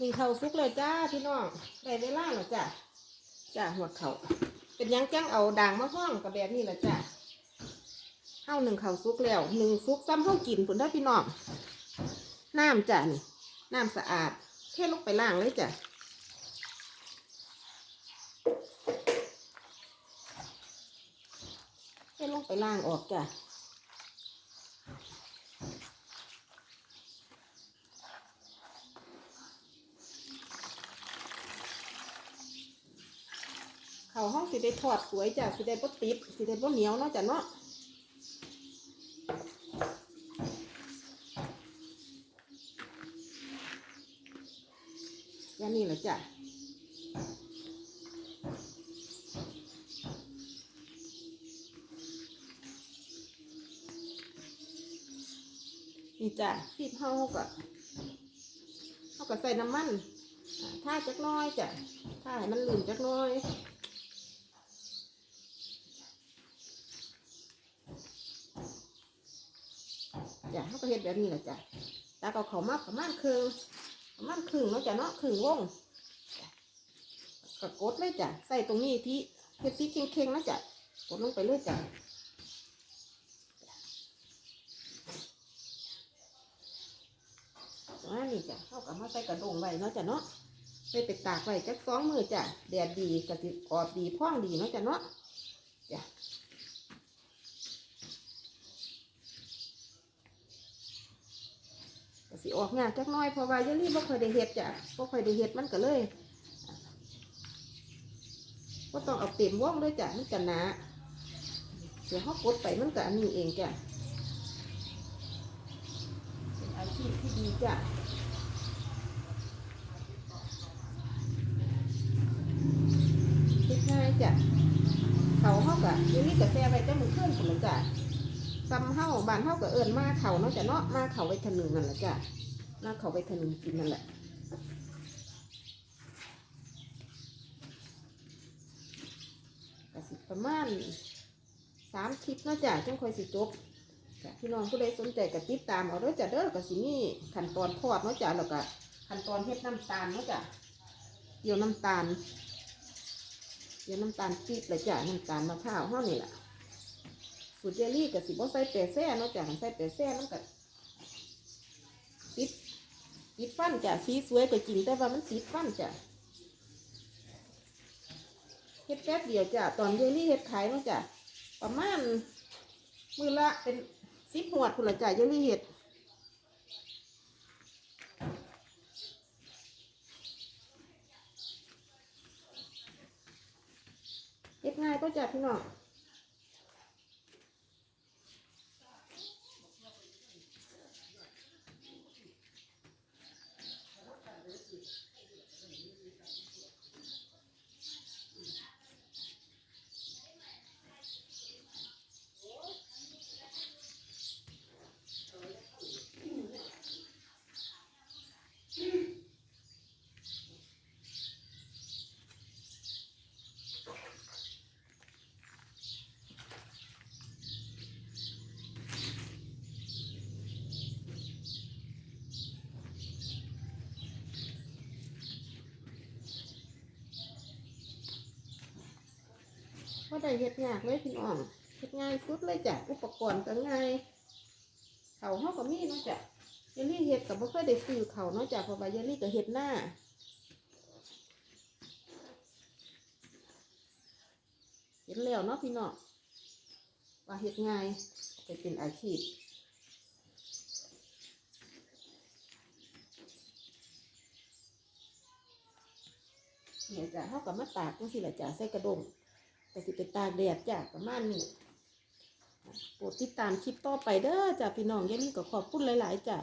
นี่เขาซุกเลยจ้าพี่น้องได้เวลาแล้วจ้ะจ้าหัวเขาเป็นยังจังเอาด่างมาห้องกับแบบนี้แหละจ้ะเฮาหนึ่งเขาซุกแล้วหนึ่งซุกซ้ำเฮากินผลได้พี่น้องน้ำจ้ะนี่น้ำสะอาดเทลงไปล่างเลยจ้ะเทลงไปล่างออกจ้ะ เขาห้องสิได้ทอดสวยจ้ะสิได้บ่ติดสิได้บ่เหนียวเนาะจ้ะเนาะอย่างนี้แหละจ้ะนี่จ้ะฟีบเฮาก็เฮาก็ใส่น้ำมันอ่าท่าจักน้อยจ้ะท่าให้มันลื่นจักน้อย จ้ะเขาก็เฮ็ดแบบนี้แหละจ้ะตาก็เขามาประมาณครึ่งประมาณครึ่งเนาะจ้ะเนาะครึ่งวงจ้ะก็กดเลยจ้ะใส่ตรงนี้ที่เฮ็ดสีเค็งๆนะจ้ะกดลงไปเลยจ้ะประมานี้จ้ะเขาก็มาใส่กระดงไว้เนาะจ้ะเนาะไปไปตากไว้จักสองมือจ้ะแดดดีกระสิกรอบดีพ่องดีเนาะจ้ะเนาะจ้ะ สิออกงานจักน้อยเพราะว่าเยลลี่บ่ค่อยได้เฮ็ดจ้ะบ่ค่อยได้เฮ็ดมันก็เลยก็ต้องเอาเต็มว่องเลยจ้ะมันจะหนาเดี๋ยวเขากดไปมันก็อันนี้เองจ้ะเป็นอาชีพที่ดีจ้ะเฮ็ดง่ายจ้ะเขาเขากะเยลลี่ก็แซ่ไว้แต่มือเคลื่อนคนละจ้ะ ซ้ำเฮาบ้านเฮาก็เอิ้นมาเขาเนาะจ้ะเนาะมาเขาไว้ทะนึงนั่นแหละจ้ะน่าเขาไปถนนกินนั่นแหละกสิประมาณสามคลิปเนาะจ้ะจังค่อยสิจบจ้ะพี่น้องผู้ใดสนใจก็ติดตามเอาเด้อจ้ะเด้อก็สิมีขั้นตอนทอดเนาะจ้ะแล้วก็ขั้นตอนเฮ็ดน้ำตาลเนาะจ้ะเกี่ยวน้ำตาลเกี่ยวน้ำตาลปี๊บเลยจ้ะน้ำตาลมะพร้าวเฮานี่แหละ สูตรเจลลี่ก็สิบ่ใส่แปรแซ่เนาะจ้ะใส่แปรแซ่มันก็ติดติดฟันจ้ะสีสวยก็จริงแต่ว่ามันติดฟันจ้ะเฮ็ดแป๊บเดียวจ้ะตอนเยลลี่เฮ็ดขายเนาะจ้ะประมาณมือละเป็นสิบหัวคุณละจ้ะเยลลี่เฮ็ดเฮ็ดง่ายก็จ้ะพี่น้อง ก็ได้เฮ็ดยากเลยพี่น้องเฮ็ดง่ายสุดเลยจ้ะอุปกรณ์ก็ง่ายเขาเฮาก็มีเนาะจ้ะเยลลี่เฮ็ดก็บ่เคยได้ซื้อเขาเนาะจ้ะเพราะว่าเยลลี่ก็เฮ็ดหน้าเฮ็ดแล้วเนาะพี่น้องว่าเฮ็ดง่ายไปเป็นอาชีพเนี่ยจ้ะเฮาก็มาตากจังซี่ล่ะจ้ะใส่กระดง แต่สิไปตากแดดจ้ะประมาณนี้โปรดติดตามคลิปต่อไปเด้อจ้ะพี่น้องย่าลืมก็ขอบคุณหลาย ๆจ้ะ